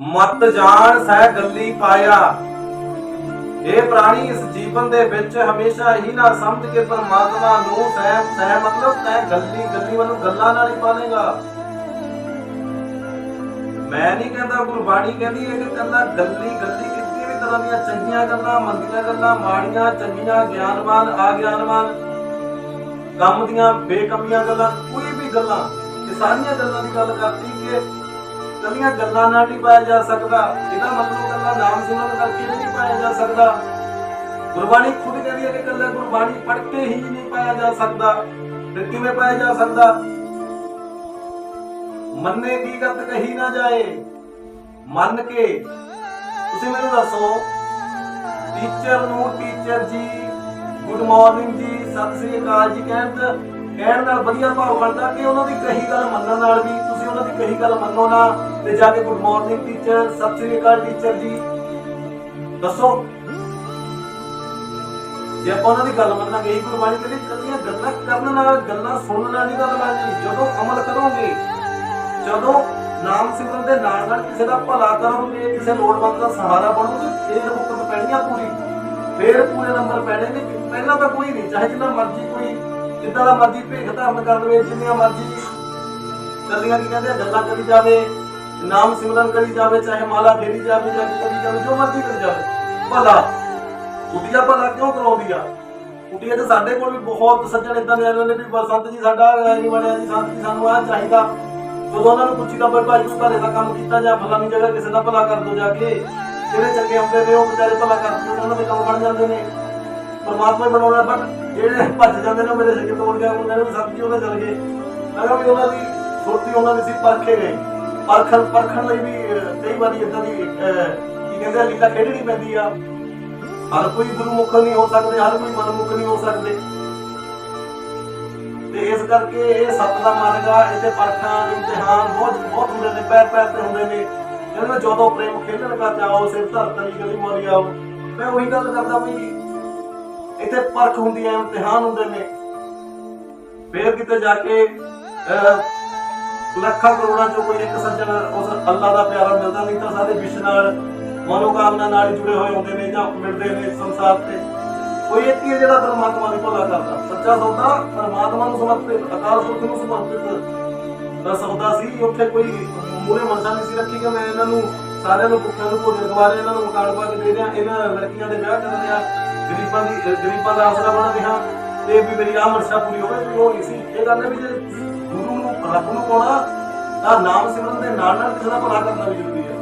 ਮਤ ਜਾਣ, ਸਹਿ ਗੱਲੀ ਪਾਇਆ। ਇਹ ਪ੍ਰਾਣੀ, ਇਸ ਜੀਵਨ ਦੇ ਵਿੱਚ ਹਮੇਸ਼ਾ ਹੀ ਨਾ ਸਮਝ ਕੇ ਪਰਮਾਤਮਾ ਨੂੰ ਸਹਿ ਸਹਿ ਮਤਲਬ ਤੈ ਗੱਲੀ ਗੱਲੀ ਵੱਲੋਂ ਗੱਲਾਂ ਨਾਲ ਹੀ ਪਾਲੇਗਾ ਮੈਂ ਨਹੀਂ ਕਹਿੰਦਾ ਗੁਰਬਾਣੀ ਕਹਿੰਦੀ ਹੈ ਕਿ ਕੱਲਾ ਗੱਲੀ ਗੱਲੀ ਕਿਸੇ ਵੀ ਤਰ੍ਹਾਂ ਦੀਆਂ ਚੰਗੀਆਂ ਗੱਲਾਂ ਮੰਦੀਆਂ ਗੱਲਾਂ, ਮਾੜੀਆਂ, ਚੰਗੀਆਂ, ਗਿਆਨਵਾਨ ਗਿਆਨਵਾਨ ਕੰਮ ਦੀਆਂ ਬੇਕਮੀਆਂ ਗੱਲਾਂ, ਕੋਈ ਵੀ ਗੱਲਾਂ, ਇਹ ਸਾਰੀਆਂ ਗੱਲਾਂ ਦੀ ਗੱਲ ਕਰਦੀ ਕਿ ਕੱਲੀਆਂ ਗੱਲਾਂ ਨਾਲ ਨਹੀਂ ਪਾਇਆ ਜਾ ਸਕਦਾ। ਇਹਦਾ ਮਤਲਬ ਕੱਲਾ ਨਾਮ ਸਿਮਰਨ ਕਰਕੇ ਨਹੀਂ ਪਾਇਆ ਜਾ ਸਕਦਾ। ਗੁਰਬਾਣੀ ਖੁਦ ਕਹਿੰਦੀ ਹੈ ਕਿ ਕੱਲਾ ਗੁਰਬਾਣੀ ਪੜ੍ਹ ਕੇ ਹੀ ਨਹੀਂ ਪਾਇਆ ਜਾ ਸਕਦਾ। ਫਿਰ ਕਿਵੇਂ ਪਾਇਆ ਜਾ ਸਕਦਾ? ਮੰਨੇ ਕੀ ਗੱਤ ਕਹੀ ਨਾ ਜਾਏ। ਮੰਨ ਕੇ। ਤੁਸੀਂ ਮੈਨੂੰ ਦੱਸੋ ਟੀਚਰ ਨੂੰ ਟੀਚਰ ਜੀ ਗੁੱਡ ਮਾਰਨਿੰਗ ਜੀ, ਸਤਿ ਸ੍ਰੀ ਅਕਾਲ ਜੀ ਕਹਿਣ ਦਾ ਕਹਿਣ ਨਾਲ ਵਧੀਆ ਭਾਵ ਬਣਦਾ ਕਿ ਉਹਨਾਂ ਦੀ ਕਹੀ ਗੱਲ ਮੰਨਣ ਨਾਲ ਵੀ ਤੁਸੀਂ ਗੱਲ ਮੰਨੋ ਨਾ ਤੇ ਜਾ ਕੇ good morning teacher, Sat Sri ਅਕਾਲ ਟੀਚਰ ਜੀ। ਦੱਸੋ। ਜੇ ਆਪਾਂ ਉਹਨਾਂ ਦੀ ਗੱਲ ਮੰਨਾਂਗੇ, ਇਹ ਗੁਰਬਾਣੀ ਕਹਿੰਦੀ ਕੱਲੀਆਂ ਗੱਲਾਂ ਕਰਨ ਨਾਲ, ਗੱਲਾਂ ਸੁਣਨ ਨਾਲ ਨਹੀਂ ਗੱਲ ਬਣਨੀ ਜਦੋਂ ਅਮਲ ਕਰੋਗੇ, ਜਦੋਂ ਨਾਮ ਸਿਮਰਨ ਦੇ ਨਾਲ ਨਾਲ ਕਿਸੇ ਦਾ ਭਲਾ ਕਰੋਗੇ, ਕਿਸੇ ਲੋੜਵੰਦ ਦਾ ਸਹਾਰਾ ਬਣੋਗੇ, ਇਹ ਰੁਕਤ ਪੈਣੀਆਂ ਪੂਰੀ। ਫੇਰ ਪੂਰੇ ਨੰਬਰ ਪੈਣੇ ਨੇ। ਪਹਿਲਾਂ ਤਾਂ ਕੋਈ ਨਹੀਂ, ਚਾਹੇ ਜਿੰਨਾ ਮਰਜ਼ੀ ਕੋਈ ਜਿੱਦਾਂ ਦਾ ਮਰਜ਼ੀ ਭੇਖ ਧਾਰਨ ਕਰ ਲਵੇ, ਜਿੰਨੀਆਂ ਮਰਜ਼ੀ ਕੱਲੀਆਂ ਕੀ ਕਹਿੰਦੇ ਗੱਲਾਂ ਕਰੀ ਜਾਵੇ, ਨਾਮ ਸਿਮਰਨ ਕਰੀ ਜਾਵੇ, ਚਾਹੇ ਮਾਲਾ ਫੇਰੀ ਜਾਵੇ, ਜਾਂ ਕਰੀ ਜਾਵੇ, ਜੋ ਮਰਜ਼ੀ ਕਰੀ ਜਾਵੇ। ਭਲਾ, ਕੁਟੀਆ ਭਲਾ ਕਿਉਂ ਕਰਾਉਂਦੀ ਆ? ਕੁਟੀਆ ਤੇ ਸਾਡੇ ਕੋਲ ਵੀ ਬਹੁਤ ਸੱਜਣ ਇਦਾਂ ਦੇ ਆਉਂਦੇ ਨੇ ਵੀ ਬਸ ਜੀ, ਸਾਡਾ ਨਹੀਂ ਬਣਿਆ ਜੀ, ਸੰਤ ਜੀ ਸਾਨੂੰ ਆਹ ਚਾਹੀਦਾ। ਜਦੋਂ ਉਹਨਾਂ ਨੂੰ ਪੁੱਛੀਦਾ ਬਈ ਭਾਈ ਤੂੰ ਘਰੇ ਦਾ ਕੰਮ ਕੀਤਾ ਜਾਂ ਫਲਾਨੀ ਜਗ੍ਹਾ ਕਿਸੇ ਦਾ ਭਲਾ ਕਰ ਦੋ ਜਾ ਕੇ, ਜਿਹੜੇ ਚੰਗੇ ਹੁੰਦੇ ਨੇ ਉਹ ਵਿਚਾਰੇ ਭਲਾ ਕਰਦੇ ਨੇ, ਉਹਨਾਂ ਦੇ ਕੰਮ ਬਣ ਜਾਂਦੇ ਨੇ। ਪਰਮਾਤਮਾ ਬਣਾਉਣਾ ਬਟ ਜਿਹੜੇ ਭੱਜ ਜਾਂਦੇ ਨੇ ਮੇਰੇ ਸਿੱਕੇ ਤੋੜ ਗਿਆ ਉਹਨਾਂ ਨੇ ਵੀ ਸੱਤ ਉਹਦੇ ਚਲ ਗਏ। ਮੈਂ ਕਿਹਾ ਵੀ ਉਹਨਾਂ ਦੀ ਸੁਰਤੀ ਉਹਨਾਂ ਦੀ ਸੀ ਪਰਖੇ ਗਏ ਪਰਖਣ ਪਰਖਣ ਲਈ ਵੀ ਕਈ ਵਾਰੀ ਇਦਾਂ ਦੀ ਕੀ ਕਹਿੰਦੇ ਲੀਲਾ ਖੇਡਣੀ ਪੈਂਦੀ ਆ। ਹਰ ਕੋਈ ਗੁਰਮੁਖ ਨਹੀਂ ਹੋ ਸਕਦੇ ਹਰ ਕੋਈ ਮਨਮੁਖ ਨਹੀਂ ਹੋ ਸਕਦੇ। ਤੇ ਇਸ ਕਰਕੇ ਇਹ ਸੱਤ ਦਾ ਮਾਰਗ ਆ ਇਹਦੇ ਪਰਖਾਂ ਇਮਤਿਹਾਨ ਬਹੁਤ ਬਹੁਤ ਹੁੰਦੇ ਨੇ ਪੈਰ ਪੈਰ ਤੇ ਹੁੰਦੇ ਨੇ। ਕਹਿੰਦੇ ਜਦੋਂ ਪ੍ਰੇਮ ਖੇਲਣ ਕਾ ਚਾਹੋ ਸਿਰ ਧਰ ਗਲੀ ਮੋਰੀ ਆਓ ਮੈਂ ਉਹੀ ਗੱਲ ਕਰਦਾ ਵੀ ਇੱਥੇ ਪਰਖ ਹੁੰਦੀ ਹੈ ਇਮਤਿਹਾਨ ਹੁੰਦੇ ਨੇ। ਫੇਰ ਕਿਤੇ ਜਾ ਕੇ ਅਹ, ਲੱਖਾਂ ਕਰੋੜਾਂ ਚੋਂ ਕੋਈ ਇੱਕ ਸੱਜਣ ਉਸ ਅੱਲਾ ਦਾ ਪਿਆਰਾ ਮਿਲਦਾ ਨਹੀਂ ਤਾਂ ਸਾਰੇ ਵਿਸ਼ ਨਾਲ, ਮਨੋਕਾਮਨਾ ਨਾਲ ਜੁੜੇ ਹੋਏ ਹੁੰਦੇ ਨੇ ਜਾਂ ਮਿਲਦੇ ਨੇ ਸੰਸਾਰ ਤੇ। ਕੋਈ ਇੱਕ ਹੀ ਜਿਹੜਾ ਪਰਮਾਤਮਾ ਦੀ ਭਲਾ ਕਰਦਾ। ਸੱਚਾ ਸੌਦਾ ਪਰਮਾਤਮਾ ਨੂੰ ਸਮਰਪਿਤ, ਅਕਾਲ ਪੁਰਖ ਨੂੰ ਸਮਰਪਿਤ ਦਾ ਸੌਦਾ ਸੀ। ਉੱਥੇ ਕੋਈ ਮੂਰੇ ਮਨਸਾ ਨਹੀਂ ਸੀ ਰੱਖੀ ਕਿ ਮੈਂ ਇਹਨਾਂ ਨੂੰ ਸਾਰਿਆਂ ਨੂੰ ਭੁੱਖਿਆਂ ਨੂੰ ਭੋਜਨ ਖਵਾ ਰਿਹਾ ਇਹਨਾਂ ਨੂੰ ਮਕਾਨ ਪਾ ਕੇ ਦੇ ਰਿਹਾ ਇਹਨਾਂ ਲੜਕੀਆਂ ਦੇ ਵਿਆਹ ਕਰ ਰਿਹਾ ਗਰੀਬਾਂ ਦੀ, ਗਰੀਬਾਂ ਦਾ ਆਸਰਾ ਬਣਾ ਰਿਹਾ। ਤੇ ਵੀ ਮੇਰੀ ਆਹ ਮਨਸਾ ਪੂਰੀ ਹੋਵੇ ਉਹ ਨਹੀਂ ਸੀ। ਇਹ ਗੱਲ ਹੈ ਵੀ ਜੇ ਗੁਰੂ ਨੂੰ, ਰੱਬ ਨੂੰ ਪਾਉਣਾ, ਤਾਂ ਨਾਮ ਸਿਮਰਨ ਦੇ ਨਾਲ ਨਾਲ ਕਿਸੇ ਦਾ ਭਲਾ ਕਰਨਾ ਵੀ ਜ਼ਰੂਰੀ ਹੈ।